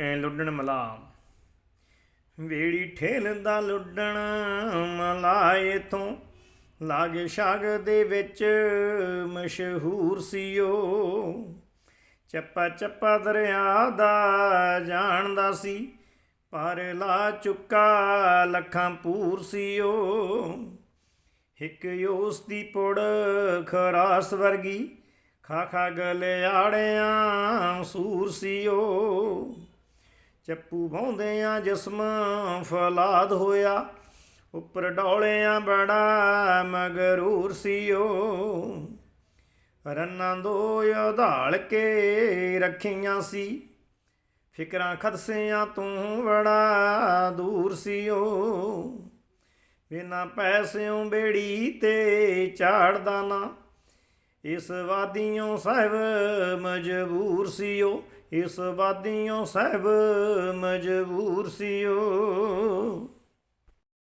ਐ ਲੁੱਡਣ ਮਲਾ ਵੇੜੀ ਠੇਲਦਾ ਲੁੱਡਣ ਮਲਾ ਤੋਂ ਲਾਗੇ ਸ਼ਾਗ ਦੇ ਵਿੱਚ ਮਸ਼ਹੂਰ ਸੀ ਉਹ ਚੱਪਾ ਚੱਪਾ ਦਰਿਆ ਦਾ ਜਾਣਦਾ ਸੀ। ਪਰ ਲਾ ਚੁੱਕਾ ਲੱਖਾਂ ਪੂਰ ਸੀ ਉਹ ਇੱਕ ਉਸ ਦੀ ਪੁੜ ਖਰਾਸ ਵਰਗੀ। ਖਾ ਖਾ ਗਲਿਆੜਿਆਂ ਸੂਰ ਸੀ ਉਹ ਚੱਪੂ ਭਾਉਂਦਿਆਂ ਜਿਸਮ ਫਲਾਦ ਹੋਇਆ, ਉੱਪਰ ਡੋਲਿਆਂ ਬੜਾ ਮਗਰੂਰ ਸੀ ਉਹ। ਰੰਨਾਂ ਦੋ ਉਧਾਲ ਕੇ ਰੱਖੀਆਂ ਸੀ, ਫਿਕਰਾਂ ਖਦਸਿਆਂ ਤੂੰ ਬੜਾ ਦੂਰ ਸੀ ਉਹ। ਬਿਨਾ ਪੈਸਿਆਂ ਬੇੜੀ ਤੇ ਝਾੜਦਾ ਨਾ, ਇਸ ਵਾਦੀਆਂ ਸਾਹਿਬ ਮਜਬੂਰ ਸੀ ਉਹ। ਇਸ ਵਾਦੀਆਂ ਸਾਹਿਬ ਮਜਬੂਰ ਸੀ ਉਹ